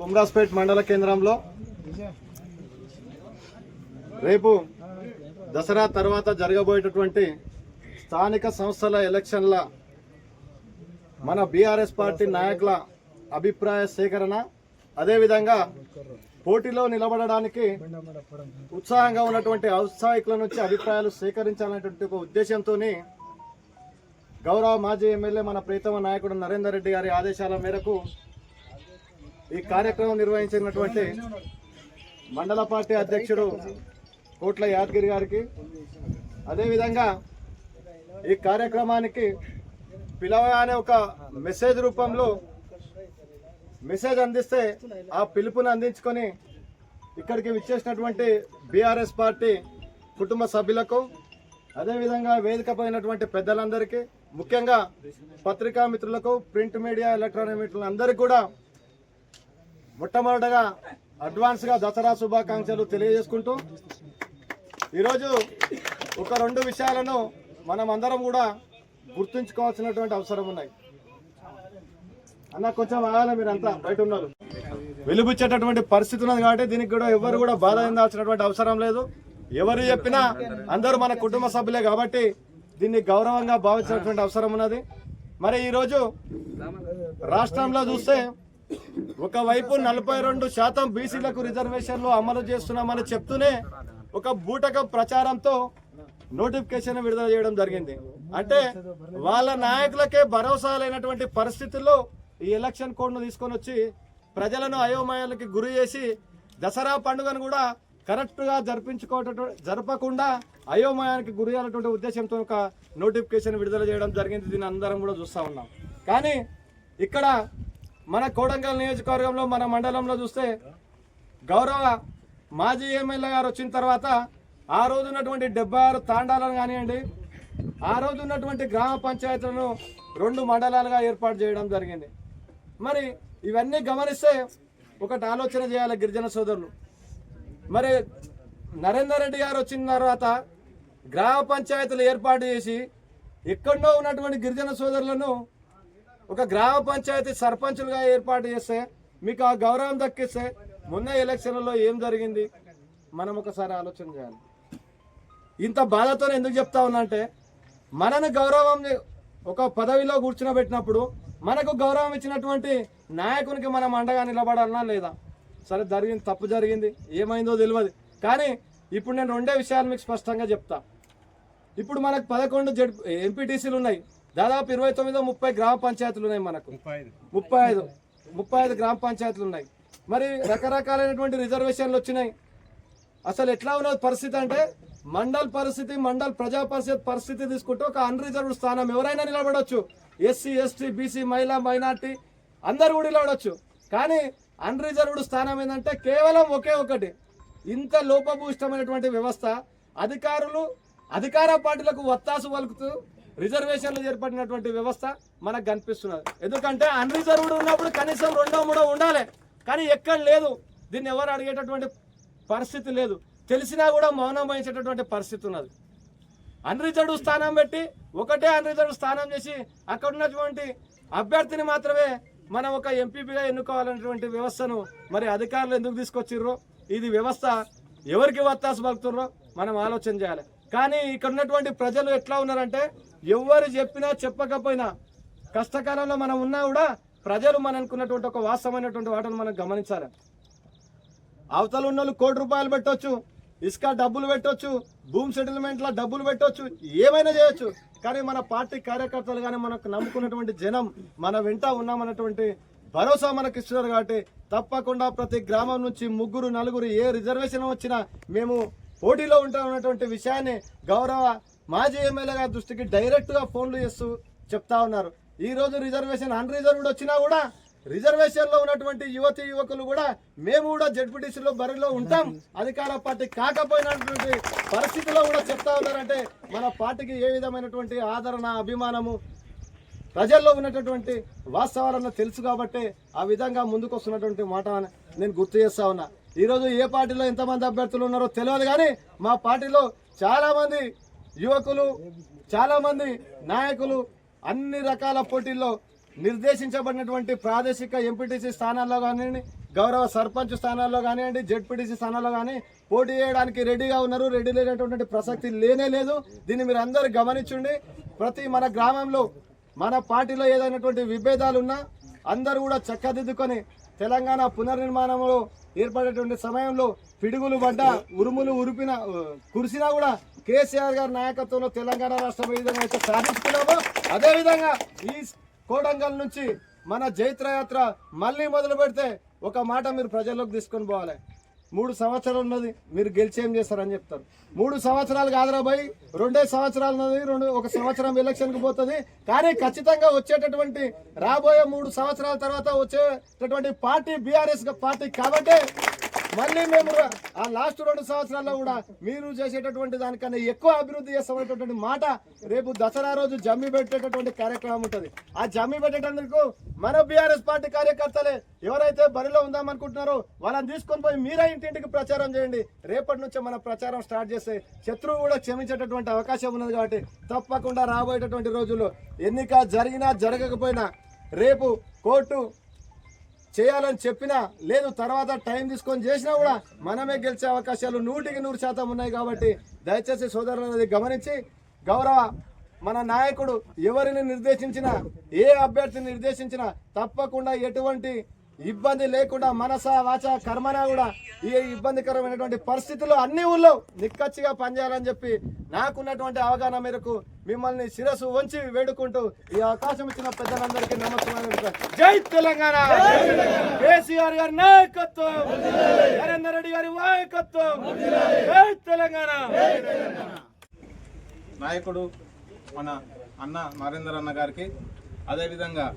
బొమ్రాస్పేట్ మండల కేంద్రంలో. రేపు దసరా తర్వాత జరగబోయేటటువంటి స్థానిక సంస్థల ఎలక్షన్ల మన బీఆర్ఎస్ పార్టీ నాయకుల అభిప్రాయ సేకరణ అదేవిధంగా పోటీలో నిలబడడానికి ఉత్సాహంగా ఉన్నటువంటి ఔత్సాహికుల నుంచి అభిప్రాయాలు సేకరించాలనేటువంటి ఒక ఉద్దేశంతో గౌరవ మాజీ ఎమ్మెల్యే మన ప్రీతమ నాయకుడు నరేందర్ రెడ్డి గారి ఆదేశాల మేరకు ఈ కార్యక్రమం నిర్వహించినటువంటి మండల పార్టీ అధ్యక్షుడు కోట్ల యాదగిరి గారికి అదేవిధంగా ఈ కార్యక్రమానికి పిలవగానే ఒక మెసేజ్ రూపంలో మెసేజ్ అందిస్తే ఆ పిలుపుని అందించుకొని ఇక్కడికి విచ్చేసినటువంటి బీఆర్ఎస్ పార్టీ కుటుంబ సభ్యులకు అదేవిధంగా వేదిక పోయినటువంటి పెద్దలందరికీ ముఖ్యంగా పత్రికా మిత్రులకు ప్రింట్ మీడియా ఎలక్ట్రానిక్ మిత్రులందరికీ కూడా మొట్టమొదటగా అడ్వాన్స్గా దసరా శుభాకాంక్షలు తెలియజేసుకుంటూ ఈరోజు ఒక రెండు విషయాలను మనం అందరం కూడా గుర్తుంచుకోవాల్సినటువంటి అవసరం ఉన్నాయి. అన్న కొంచెం ఆగాలి మీరంతా బయట ఉన్నారు. వెలుబుచ్చేటటువంటి పరిస్థితి ఉన్నది కాబట్టి దీనికి కూడా ఎవరు కూడా బాధ చెందాల్సినటువంటి అవసరం లేదు. ఎవరు చెప్పినా అందరూ మన కుటుంబ సభ్యులే కాబట్టి దీన్ని గౌరవంగా భావించినటువంటి అవసరం ఉన్నది. మరి ఈరోజు రాష్ట్రంలో చూస్తే ఒకవైపు నలభై రెండు శాతం బీసీలకు రిజర్వేషన్లు అమలు చేస్తున్నామని చెప్తూనే ఒక బూటక ప్రచారంతో నోటిఫికేషన్ విడుదల చేయడం జరిగింది. అంటే వాళ్ళ నాయకులకే భరోసా లేనటువంటి పరిస్థితుల్లో ఈ ఎలక్షన్ కోడ్ను తీసుకొని వచ్చి ప్రజలను అయోమయాలకి గురి చేసి దసరా పండుగను కూడా కరెక్ట్గా జరిపించుకోవట జరపకుండా అయోమయానికి గురి అయ్యేటువంటి ఉద్దేశంతో ఒక నోటిఫికేషన్ విడుదల చేయడం జరిగింది. దీన్ని అందరం కూడా చూస్తూ ఉన్నాం. కానీ ఇక్కడ మన కోడంగల్ నియోజకవర్గంలో మన మండలంలో చూస్తే గౌరవ మాజీ ఎమ్మెల్యే గారు వచ్చిన తర్వాత ఆ రోజు ఉన్నటువంటి డెబ్బై ఆరు తాండాలను కానివ్వండి ఆ రోజు ఉన్నటువంటి గ్రామ పంచాయతీలను రెండు మండలాలుగా ఏర్పాటు చేయడం జరిగింది. మరి ఇవన్నీ గమనిస్తే ఒకటి ఆలోచన చేయాలి గిరిజన సోదరులు. మరి నరేందర్ రెడ్డి గారు వచ్చిన తర్వాత గ్రామ పంచాయతీలు ఏర్పాటు చేసి ఎక్కడో ఉన్నటువంటి గిరిజన సోదరులను ఒక గ్రామ పంచాయతీ సర్పంచులుగా ఏర్పాటు చేస్తే మీకు ఆ గౌరవం దక్కిస్తే మొన్న ఎలక్షన్లలో ఏం జరిగింది? మనం ఒకసారి ఆలోచన చేయాలి. ఇంత బాధతో ఎందుకు చెప్తా ఉన్నా అంటే మనను గౌరవం ఒక పదవిలో కూర్చునబెట్టినప్పుడు మనకు గౌరవం ఇచ్చినటువంటి నాయకునికి మనం అండగా నిలబడాలన్నా లేదా? సరే జరిగింది తప్పు జరిగింది ఏమైందో తెలియదు కానీ ఇప్పుడు నేను రెండే విషయాలు మీకు స్పష్టంగా చెప్తా. ఇప్పుడు మనకు పదకొండు జడ్ ఎంపీటీసీలు ఉన్నాయి. దాదాపు ఇరవై తొమ్మిదో ముప్పై గ్రామ పంచాయతీలు ఉన్నాయి మనకు. ముప్పై ఐదు. ముప్పై ఐదు. గ్రామ పంచాయతీలు ఉన్నాయి. మరి రకరకాలైనటువంటి రిజర్వేషన్లు వచ్చినాయి. అసలు ఎట్లా ఉన్నది పరిస్థితి అంటే మండల్ పరిస్థితి మండల్ ప్రజా పరిషత్ పరిస్థితి తీసుకుంటే ఒక అన్రిజర్వ్డ్ స్థానం ఎవరైనా నిలబడవచ్చు ఎస్సీ ఎస్టీ బీసీ మహిళా మైనార్టీ అందరు కూడా నిలబడవచ్చు కానీ అన్రిజర్వ్డ్ స్థానం ఏంటంటే కేవలం ఒకే ఒకటి. ఇంత లోపభూయిష్టమైనటువంటి వ్యవస్థ అధికారులు అధికార పార్టీలకు వత్తాసు పలుకుతూ రిజర్వేషన్లు ఏర్పడినటువంటి వ్యవస్థ మనకు కనిపిస్తున్నది. ఎందుకంటే అన్రిజర్వ్డ్ ఉన్నప్పుడు కనీసం రెండో మూడో ఉండాలి. కానీ ఎక్కడ లేదు. దీన్ని ఎవరు అడిగేటటువంటి పరిస్థితి లేదు. తెలిసినా కూడా మౌనం వహించేటటువంటి పరిస్థితి ఉన్నది. అన్రిజర్వ్డ్ స్థానం పెట్టి ఒకటే అన్రిజర్వ్డ్ స్థానం చేసి అక్కడ ఉన్నటువంటి అభ్యర్థిని మాత్రమే మనం ఒక ఎంపీపీగా ఎన్నుకోవాలనేటువంటి వ్యవస్థను మరి అధికారులు ఎందుకు తీసుకొచ్చిర్రో? ఇది వ్యవస్థ ఎవరికి వత్తాసు పలుకుతుర్రో? మనం ఆలోచన చేయాలి. కానీ ఇక్కడ ఉన్నటువంటి ప్రజలు ఎట్లా ఉన్నారంటే ఎవరు చెప్పినా చెప్పకపోయినా కష్టకాలంలో మనం ఉన్నా కూడా ప్రజలు మన అనుకున్నటువంటి ఒక వాస్తవమైనటువంటి వాటిని మనం గమనించాలి. అవతల ఉన్న వాళ్ళు కోటి రూపాయలు పెట్టొచ్చు ఇసుక డబ్బులు పెట్టొచ్చు భూమి సెటిల్మెంట్లో డబ్బులు పెట్టొచ్చు ఏమైనా చేయొచ్చు. కానీ మన పార్టీ కార్యకర్తలు కానీ మనకు నమ్ముకున్నటువంటి జనం మన వెంట ఉన్నామన్నటువంటి భరోసా మనకు ఇస్తున్నారు కాబట్టి తప్పకుండా ప్రతి గ్రామం నుంచి ముగ్గురు నలుగురు ఏ రిజర్వేషన్ వచ్చినా మేము పోటీలో ఉంటామన్నటువంటి విషయాన్ని గౌరవ మాజీ ఎమ్మెల్యేగా దృష్టికి డైరెక్ట్గా ఫోన్లు చేస్తూ చెప్తా ఉన్నారు. ఈరోజు రిజర్వేషన్ అన్ రిజర్వ్డ్ వచ్చినా కూడా రిజర్వేషన్లో ఉన్నటువంటి యువతి యువకులు కూడా మేము కూడా జడ్పీటీసీలో బరిలో ఉంటాం. అధికార పార్టీ కాకపోయినటువంటి పరిస్థితిలో కూడా చెప్తా ఉన్నారంటే మన పార్టీకి ఏ విధమైనటువంటి ఆదరణ అభిమానము ప్రజల్లో ఉన్నటువంటి వాస్తవాలను తెలుసు కాబట్టి ఆ విధంగా ముందుకు వస్తున్నటువంటి మాట నేను గుర్తు చేస్తా ఉన్నా. ఈరోజు ఏ పార్టీలో ఎంతమంది అభ్యర్థులు ఉన్నారో తెలియదు కానీ మా పార్టీలో చాలామంది యువకులు చాలామంది నాయకులు అన్ని రకాల పోటీల్లో నిర్దేశించబడినటువంటి ప్రాదేశిక ఎంపీటీసీ స్థానాల్లో కానివ్వండి గౌరవ సర్పంచ్ స్థానాల్లో కానివ్వండి జెడ్పీటీసీ స్థానాల్లో కానీ పోటీ చేయడానికి రెడీగా ఉన్నారు రెడీ లేనటువంటి ప్రసక్తి లేనే లేదు. దీన్ని మీరు అందరూ గమనించండి. ప్రతి మన గ్రామంలో మన పార్టీలో ఏదైనటువంటి విభేదాలు ఉన్నా అందరూ కూడా చక్కదిద్దుకొని తెలంగాణ పునర్నిర్మాణంలో ఏర్పడేటువంటి సమయంలో పిడుగులు పడ్డ ఉరుములు ఉరిపిన కురిసినా కూడా కేసీఆర్ గారి నాయకత్వంలో తెలంగాణ రాష్ట్రం ఏ విధంగా అయితే సాధించుకున్నామో అదేవిధంగా ఈ కోడంగల్ నుంచి మన జైత్రయాత్ర మళ్ళీ మొదలు పెడితే ఒక మాట మీరు ప్రజల్లోకి తీసుకొని పోవాలి. మూడు సంవత్సరాలు ఉన్నది మీరు గెలిచేం ఏం చేస్తారని చెప్తారు. మూడు సంవత్సరాలు కాదురా పోయి రెండే సంవత్సరాలు ఉన్నది రెండు ఒక సంవత్సరం ఎలక్షన్కి పోతుంది. కానీ ఖచ్చితంగా వచ్చేటటువంటి రాబోయే మూడు సంవత్సరాల తర్వాత వచ్చేటటువంటి పార్టీ బీఆర్ఎస్ పార్టీ కాబట్టి మళ్ళీ మేము ఆ లాస్ట్ రెండు సంవత్సరాల్లో కూడా మీరు చేసేటటువంటి దానికన్నా ఎక్కువ అభివృద్ధి చేస్తామనేటటువంటి మాట రేపు దసరా రోజు జమ్మి పెట్టేటటువంటి కార్యక్రమం ఉంటుంది. ఆ జమ్మి పెట్టేటందుకు మన బీఆర్ఎస్ పార్టీ కార్యకర్తలే ఎవరైతే బరిలో ఉందామనుకుంటున్నారో వాళ్ళని తీసుకొని పోయి మీరే ఇంటింటికి ప్రచారం చేయండి. రేపటి నుంచి మన ప్రచారం స్టార్ట్ చేస్తే శత్రువు కూడా క్షమించేటటువంటి అవకాశం ఉన్నది కాబట్టి తప్పకుండా రాబోయేటటువంటి రోజుల్లో ఎన్నిక జరిగినా జరగకపోయినా రేపు కోర్టు చేయాలని చెప్పినా లేదు తర్వాత టైం తీసుకొని చేసినా కూడా మనమే గెలిచే అవకాశాలు నూటికి నూరు శాతం ఉన్నాయి కాబట్టి దయచేసి సోదరులు గమనించి గౌరవ మన నాయకుడు ఎవరిని నిర్దేశించినా ఏ అభ్యర్థిని నిర్దేశించినా తప్పకుండా ఎటువంటి ఇబ్బంది లేకుండా మనస వాచ కర్మన కూడా ఈ ఇబ్బందికరమైనటువంటి పరిస్థితుల్లో అన్ని ఊళ్ళో నిక్కచ్చిగా పనిచేయాలని చెప్పి నాకున్నటువంటి అవగాహన మేరకు మిమ్మల్ని శిరస్సు వంచి వేడుకుంటూ ఈ అవకాశం ఇచ్చిన పెద్దలందరికీ నమస్కారం. జై తెలంగాణ! కేసీఆర్ గారి నాయకత్వం! నరేందర్ రెడ్డి గారి నాయకత్వం జై తెలంగాణ! నాయకుడు మన అన్న నరేందర్ అన్న గారికి అదేవిధంగా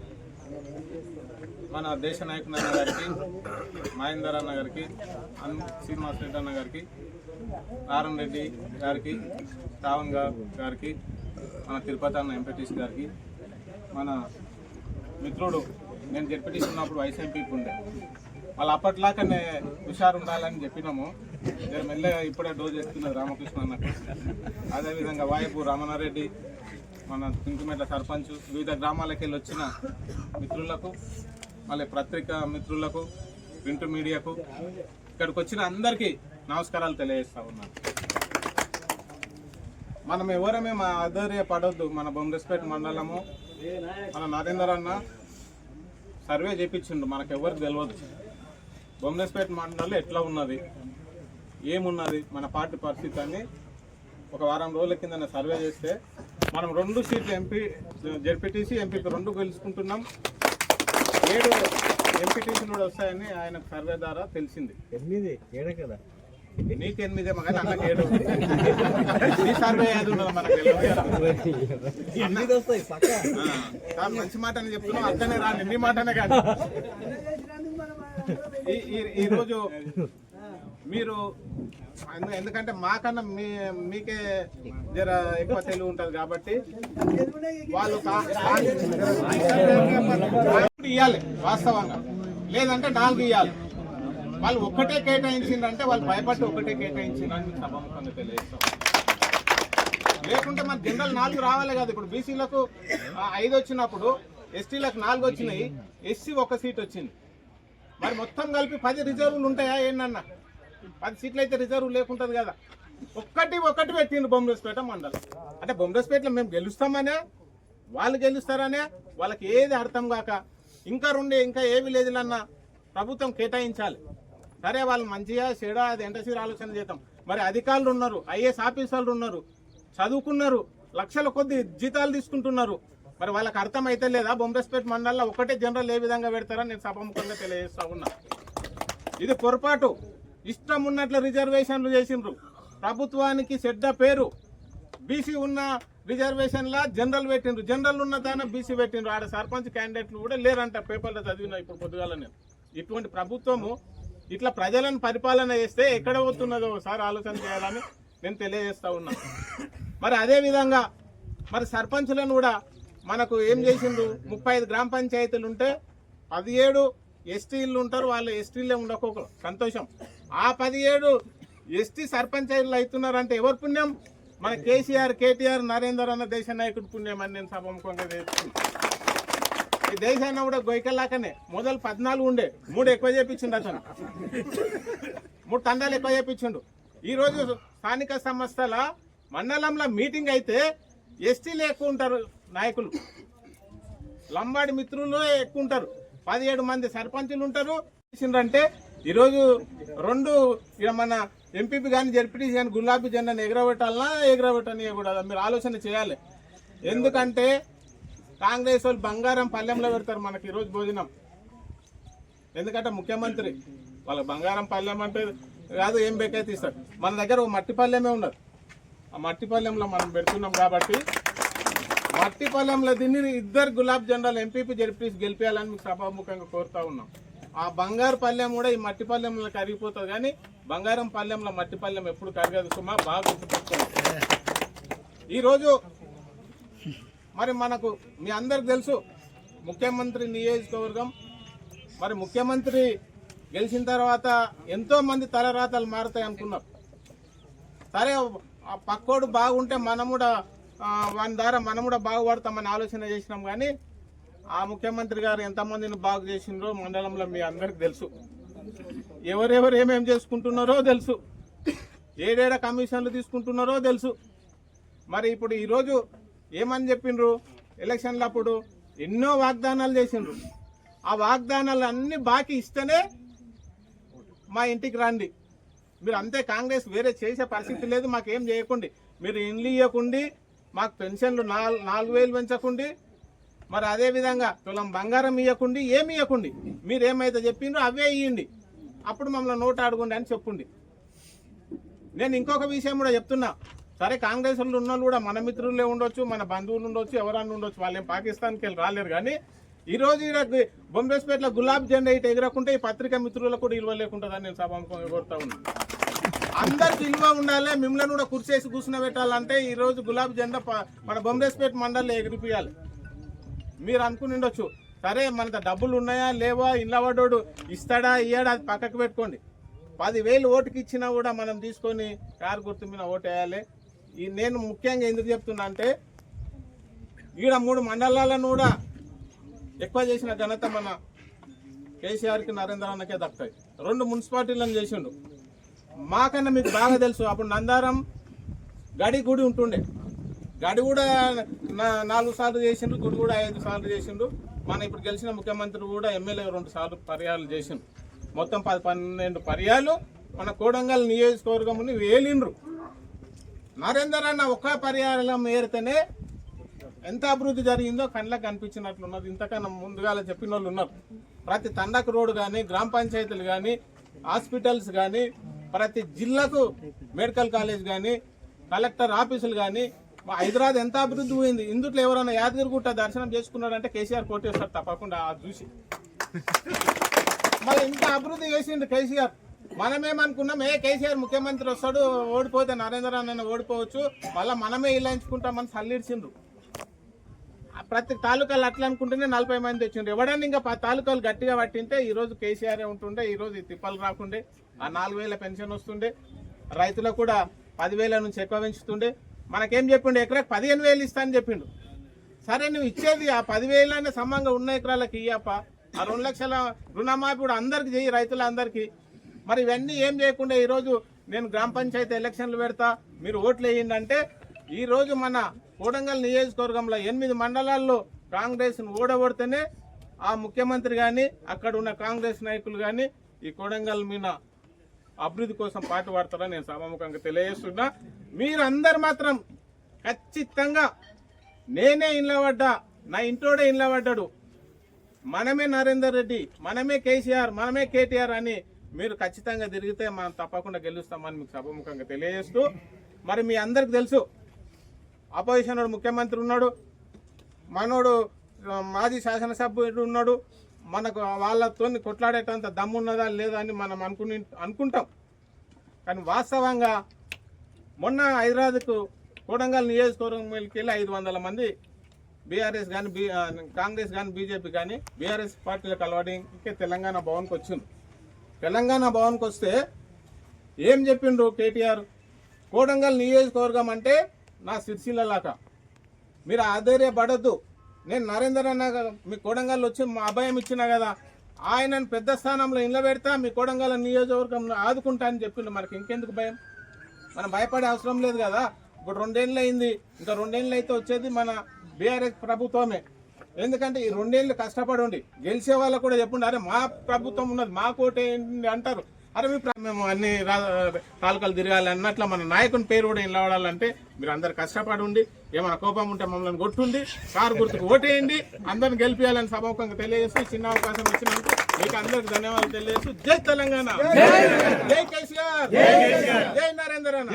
మన దేశ నాయకుడు అన్న గారికి మహేందర్ అన్న గారికి అన్ శ్రీనివాస్ రెడ్డి అన్న గారికి నారాయణ రెడ్డి గారికి రావణ్ గారికి మన తిరుపతి అన్న ఎంపీటీసీ గారికి మన మిత్రుడు నేను జెడ్పీటీసీ ఉన్నప్పుడు వైస్ ఉండే. వాళ్ళు అప్పట్లాకనే హుషారు ఉండాలని చెప్పినాము. నేను మెల్లగా ఇప్పుడే డోజ్ చేస్తున్నది రామకృష్ణ అన్నకు. అదేవిధంగా వాయపు రమణారెడ్డి మన పింకుమెట్ల సర్పంచ్ వివిధ గ్రామాలకు వెళ్ళి వచ్చిన మిత్రులకు మళ్ళీ పత్రికా మిత్రులకు ప్రింట్ మీడియాకు ఇక్కడికి వచ్చిన అందరికీ నమస్కారాలు తెలియజేస్తా ఉన్నాను. మనం ఎవరమే మా ఆధైర్య పడొద్దు మన బొమ్మస్పేట మండలము మన నరేందర్ అన్న సర్వే చేయించిండు మనకు ఎవరికి తెలియదు బొమ్మస్పేట మండలం ఎట్లా ఉన్నది? ఏమున్నది? మన పార్టీ పరిస్థితి అని ఒక వారం రోజుల కింద సర్వే చేస్తే మనం రెండు సీట్లు ఎంపీ జెడ్పీటీసీ ఎంపీకి రెండు గెలుచుకుంటున్నాం. ఏడు ఎంపీటీసీలు కూడా వస్తాయని ఆయన సర్వే ద్వారా తెలిసింది. ఎనిమిది? ఏడే కదా. నీకు ఎనిమిదే మగ అన్నకి ఏడు. నీ సర్వే ఏది మనకు. ఎనిమిది వస్తాయి కాదు, మంచి మాట అని చెప్తున్నావు అక్కనే రాని నీ మాటనే కాదు. ఈ- ఈ- ఈ రోజు మీరు ఎందుకంటే మాకన్నా మీ మీకే జర ఎక్కువ తెలివి ఉంటది కాబట్టి వాళ్ళు ఇవ్వాలి వాస్తవంగా. లేదంటే నాలుగు ఇవ్వాలి వాళ్ళు ఒక్కటే కేటాయించిందంటే వాళ్ళు భయపడి ఒకటే కేటాయించిందని సభాముఖంగా తెలియజేస్తాం. లేకుంటే మన జనరల్ నాలుగు రావాలి కదా. ఇప్పుడు బీసీలకు ఐదు వచ్చినప్పుడు ఎస్టీలకు నాలుగు వచ్చినాయి. ఎస్సీ ఒక సీట్ వచ్చింది. మరి మొత్తం కలిపి పది రిజర్వులు ఉంటాయా ఏంటన్నా? పది సీట్లు అయితే రిజర్వ్ లేకుంటది కదా. ఒక్కటి ఒక్కటి పెట్టిండు బొమ్మరేస్పేట మండలం. అంటే బొమ్మరేస్పేటలో మేము గెలుస్తామనే వాళ్ళు గెలుస్తారనే వాళ్ళకి ఏది అర్థం కాక ఇంకా రెండు ఇంకా ఏ విలేజ్లన్నా ప్రభుత్వం కేటాయించాలి. సరే వాళ్ళు మంచిగా చెడా అది ఎంటసీర్ ఆలోచన చేద్దాం. మరి అధికారులు ఉన్నారు ఐఏఎస్ ఆఫీసర్లు ఉన్నారు చదువుకున్నారు లక్షల కొద్ది జీతాలు తీసుకుంటున్నారు. మరి వాళ్ళకి అర్థం అయితే లేదా? బొంబేస్పేట్ మండలంలో ఒకటే జనరల్ ఏ విధంగా పెడతారని నేను సభాముఖంగా తెలియజేస్తా ఉన్నా. ఇది పొరపాటు. ఇష్టం ఉన్నట్లు రిజర్వేషన్లు చేసిండ్రు. ప్రభుత్వానికి చెడ్డ పేరు. బీసీ ఉన్న రిజర్వేషన్లా జనరల్ పెట్టిండ్రు. జనరల్ ఉన్న దాన బీసీ పెట్టిండ్రు. ఆడ సర్పంచ్ క్యాండిడేట్లు కూడా లేరంట పేపర్లో చదివిన ఇప్పుడు పొద్దుగాల నేను. ఇటువంటి ప్రభుత్వము ఇట్లా ప్రజలను పరిపాలన చేస్తే ఎక్కడ పోతున్నదో ఒకసారి ఆలోచన చేయాలని నేను తెలియజేస్తా ఉన్నా. మరి అదే విధంగా మరి సర్పంచులను కూడా మనకు ఏం చేసిండు ముప్పై ఐదు గ్రామ పంచాయతీలు ఉంటే పదిహేడు ఎస్టీలు ఉంటారు. వాళ్ళు ఎస్టీలే ఉండకు సంతోషం. ఆ పదిహేడు ఎస్టీ సర్పంచాయతీలు అవుతున్నారంటే ఎవరు పుణ్యం? మన కేసీఆర్ కేటీఆర్ నరేందర్ అన్న దేశ నాయకుడు పుణ్యం అని నేను సభాముఖంగా చేస్తున్నాను ఈ దేశాన్ని కూడా గొయ్యకల్లాకనే మొదలు పద్నాలుగు ఉండే. మూడు ఎక్కువ చేపించిండు అతను. మూడు తండాలు ఎక్కువ చేపించిండు. ఈరోజు స్థానిక సంస్థల మండలంలో మీటింగ్ అయితే ఎస్టీలు ఎక్కువ ఉంటారు నాయకులు. లంబాడి మిత్రులు ఎక్కువ ఉంటారు. పదిహేడు మంది సర్పంచులు ఉంటారు. అంటే ఈరోజు రెండు ఇక మన ఎంపీపీ కానీ జడ్పీటీసీ కానీ గులాబీ జెండాని ఎగరబెట్టాలన్నా ఎగరబెట్టని కూడా మీరు ఆలోచన చేయాలి. ఎందుకంటే కాంగ్రెస్ వాళ్ళు బంగారం పల్లెంలో పెడతారు మనకి ఈరోజు భోజనం. ఎందుకంటే ముఖ్యమంత్రి వాళ్ళ బంగారం పల్లెం అంటే కాదు ఏం బెకైతే ఇస్తారు. మన దగ్గర ఒక మట్టి పల్లెమే ఉన్నది. ఆ మట్టి పల్లెంలో మనం పెడుతున్నాం కాబట్టి మట్టి పల్లెంలో దీన్ని ఇద్దరు గులాబ్ జెండాలు ఎంపీపీ జడ్పీసీ గెలిపేయాలని మీకు సభాముఖంగా కోరుతా ఉన్నాం. ఆ బంగారు పల్లెం కూడా ఈ మట్టి పల్లెంలో కరిగిపోతుంది కానీ బంగారం పల్లెంలో మట్టి పల్లెం ఎప్పుడు కరగదు. సుమా బాగా గుర్తుపెట్టుకోండి ఈరోజు మరి మనకు మీ అందరికి తెలుసు ముఖ్యమంత్రి నియోజకవర్గం. మరి ముఖ్యమంత్రి గెలిచిన తర్వాత ఎంతో మంది తలరాతలు మారుతాయి అనుకున్నారు సరే ఆ పక్కోడు బాగుంటే మనం కూడా వాని ద్వారా మనం కూడా బాగుపడతామని ఆలోచన చేసినాం కానీ ఆ ముఖ్యమంత్రి గారు ఎంతమందిని బాగు చేసిండ్రో మండలంలో మీ అందరికి తెలుసు. ఎవరెవరు ఏమేమి చేసుకుంటున్నారో తెలుసు. ఏడేడ కమిషన్లు తీసుకుంటున్నారో తెలుసు. మరి ఇప్పుడు ఈరోజు ఏమని చెప్పిండ్రు ఎలక్షన్ల అప్పుడు ఎన్నో వాగ్దానాలు చేసిండ్రు. ఆ వాగ్దానాలు అన్ని బాకీ ఇస్తేనే మా ఇంటికి రండి. మీరు అంతే కాంగ్రెస్ వేరే చేసే పరిస్థితి లేదు మాకేం చేయకండి. మీరు ఇండ్లు ఇవ్వకుండి మాకు పెన్షన్లు నాలుగు నాలుగు వేలు పెంచకుండి మరి అదే విధంగా తులం బంగారం ఇవ్వకుండి ఏమి ఇవ్వకుండి మీరు ఏమైతే చెప్పిండ్రో అవే ఇవ్వండి అప్పుడు మమ్మల్ని నోట ఆడుకోండి అని చెప్పుండి. నేను ఇంకొక విషయం కూడా చెప్తున్నా. సరే కాంగ్రెస్ వాళ్ళు ఉన్న కూడా మన మిత్రులే ఉండొచ్చు మన బంధువులు ఉండొచ్చు ఎవరన్నా ఉండొచ్చు. వాళ్ళేం పాకిస్తాన్కి వెళ్ళి రాలేరు కానీ ఈ రోజు ఈడ బొంబేస్పేటలో గులాబ్ జెండా ఇటు ఎగరకుంటే ఈ పత్రికా మిత్రులకు కూడా ఇల్వ లేకుంటుందని నేను సభాముఖంగా కోరుతా ఉన్నాను అందరికి ఇల్వ ఉండాలి మిమ్మల్ని కూడా కుర్చేసి కూర్చుని పెట్టాలంటే ఈరోజు గులాబ్ జెండా మన బొంబేస్పేట మండలిలో ఎగిరిపియాలి. మీరు అనుకుని ఉండొచ్చు. సరే మనకు డబ్బులు ఉన్నాయా లేవా ఇళ్ళ పడ్డోడు ఇస్తాడా ఇయ్యాడా అది పక్కకు పెట్టుకోండి. పదివేలు ఓటుకి ఇచ్చినా కూడా మనం తీసుకొని కారు గుర్తు మీద ఓటు వేయాలి ఈ నేను ముఖ్యంగా ఎందుకు చెప్తున్నా అంటే ఈడ మూడు మండలాలను కూడా ఎక్కువ చేసిన ఘనత మన కేసీఆర్కి నరేంద్ర అన్నకే దక్కుతాయి రెండు మున్సిపాలిటీలను చేసిండు. మాకన్నా మీకు బాగా తెలుసు అప్పుడు నందారం గడి గుడి ఉంటుండే. గడి కూడా నా- నాలుగు సార్లు చేసిండ్రు గుడి కూడా ఐదు సార్లు చేసిండు మన ఇప్పుడు గెలిచిన ముఖ్యమంత్రి కూడా ఎమ్మెల్యే రెండు సార్లు పర్యాలు చేసిండు మొత్తం పది పన్నెండు పర్యాలు మన కోడంగల్ నియోజకవర్గంని వేలిండ్రు. నరేందర్ అన్న ఒక్క పర్యాలం ఏరితేనే ఎంత అభివృద్ధి జరిగిందో కళ్ళకి కనిపించినట్లున్నది. ఇంతకన్నా ముందుగా చెప్పిన వాళ్ళు ఉన్నారు. ప్రతి తండకు రోడ్డు కానీ గ్రామ పంచాయతీలు కానీ హాస్పిటల్స్ కానీ ప్రతి జిల్లాకు మెడికల్ కాలేజ్ కానీ కలెక్టర్ ఆఫీసులు కానీ హైదరాబాద్ ఎంత అభివృద్ధి పోయింది? ఇందుట్లో ఎవరైనా యాదగిరిగుట్ట దర్శనం చేసుకున్నారంటే కేసీఆర్ కోటేస్తారు తప్పకుండా అది చూసి. మరి ఇంత అభివృద్ధి చేసిండు కేసీఆర్. మనమేమనుకున్నాం ఏ కేసీఆర్ ముఖ్యమంత్రి వస్తాడు ఓడిపోతే నరేంద్ర అన్న ఓడిపోవచ్చు మళ్ళీ మనమే ఇల్లాయించుకుంటామని సల్లిడ్చిండ్రు ప్రతి తాలూకాలు అట్లా అనుకుంటేనే నలభై మంది వచ్చిండ్రు ఎవడన్నా ఇంకా పది తాలూకాలు గట్టిగా పట్టింటే ఈ రోజు కేసీఆర్ ఉంటుండే ఈరోజు ఈ తిప్పలు రాకుండే ఆ నాలుగు వేల పెన్షన్ వస్తుండే రైతులకు కూడా పదివేల నుంచి ఎక్కువ పెంచుతుండే మనకేం చెప్పిండు? ఎకరాకు పదిహేను వేలు ఇస్తా అని చెప్పిండు. సరే నువ్వు ఇచ్చేది ఆ పదివేలనే సమంగా ఉన్న ఎకరాలకి ఇయ్యప్ప. ఆ రెండు లక్షల రుణమాఫీ కూడా అందరికి చేయి రైతులందరికీ. మరి ఇవన్నీ ఏం చేయకుండా ఈరోజు నేను గ్రామ పంచాయతీ ఎలక్షన్లు పెడతా మీరు ఓట్లు వేయండి అంటే ఈరోజు మన కోడంగల్ నియోజకవర్గంలో ఎనిమిది మండలాల్లో కాంగ్రెస్ను ఓడగొడితేనే ఆ ముఖ్యమంత్రి కానీ అక్కడ ఉన్న కాంగ్రెస్ నాయకులు కానీ ఈ కోడంగల్ మీద అభివృద్ధి కోసం పాటు పడతారని నేను సభాముఖంగా తెలియజేస్తున్నా. మీరందరు మాత్రం ఖచ్చితంగా నేనే ఇంట్లో పడ్డా నా ఇంట్లోడే ఇంట్లో పడ్డాడు మనమే నరేందర్ రెడ్డి మనమే కేసీఆర్ మనమే కేటీఆర్ అని మీరు ఖచ్చితంగా తిరిగితే మనం తప్పకుండా గెలుస్తామని మీకు సభముఖంగా తెలియజేస్తూ మరి మీ అందరికి తెలుసు అపోజిషన్ వాడు ముఖ్యమంత్రి ఉన్నాడు మనోడు మాజీ శాసనసభ్యుడు ఉన్నాడు మనకు వాళ్ళతో కొట్లాడేటంత దమ్మున్నదా లేదా అని మనం అనుకుని అనుకుంటాం. కానీ వాస్తవంగా మొన్న హైదరాబాద్కు కోడంగల్ నియోజకవర్గం వెళ్ళి ఐదు వందల మంది బీఆర్ఎస్ కానీ బీ కాంగ్రెస్ కానీ బీజేపీ కానీ బీఆర్ఎస్ పార్టీలో కలవడానికి తెలంగాణ భవన్కి వచ్చింది తెలంగాణ భవన్కి వస్తే ఏం చెప్పిండ్రు కేటీఆర్? కోడంగల్ నియోజకవర్గం అంటే నా సిరిసిల్లలాక మీరు ఆధైర్యపడద్దు. నేను నరేందర్ అన్న గారు మీ కోడంగల్ వచ్చి మా అభయం ఇచ్చినా కదా ఆయనను పెద్ద స్థానంలో ఇంట్లో పెడతా మీ కోడంగల్ నియోజకవర్గంలో ఆదుకుంటా అని చెప్పిండు. మనకి ఇంకెందుకు భయం? మనం భయపడే అవసరం లేదు కదా. ఇప్పుడు రెండేళ్ళు అయింది ఇంకా రెండేళ్ళు అయితే వచ్చేది మన బీఆర్ఎస్ ప్రభుత్వమే. ఎందుకంటే ఈ రెండేళ్ళు కష్టపడి ఉండి గెలిచే వాళ్ళకు కూడా చెప్పండి అరే మా ప్రభుత్వం ఉన్నది మా కోటే అంటారు. అరే మీ మేము అన్ని తాలూకాలు తిరగాలి అన్నట్ల మన నాయకుని పేరు కూడా నిలబడాలంటే మీరు అందరు కష్టపడి ఉండి ఏమైనా కోపం ఉంటే మమ్మల్ని కొట్టుండి. కారు గుర్తుకు ఓటేయండి. అందరిని గెలిపించాలని సభముఖంగా తెలియజేస్తూ చిన్న అవకాశం ఇచ్చినందుకు మీకు అందరికి ధన్యవాదాలు తెలియజేస్తూ జై తెలంగాణ. జై కేసీఆర్. జై నరేంద్ర అన్న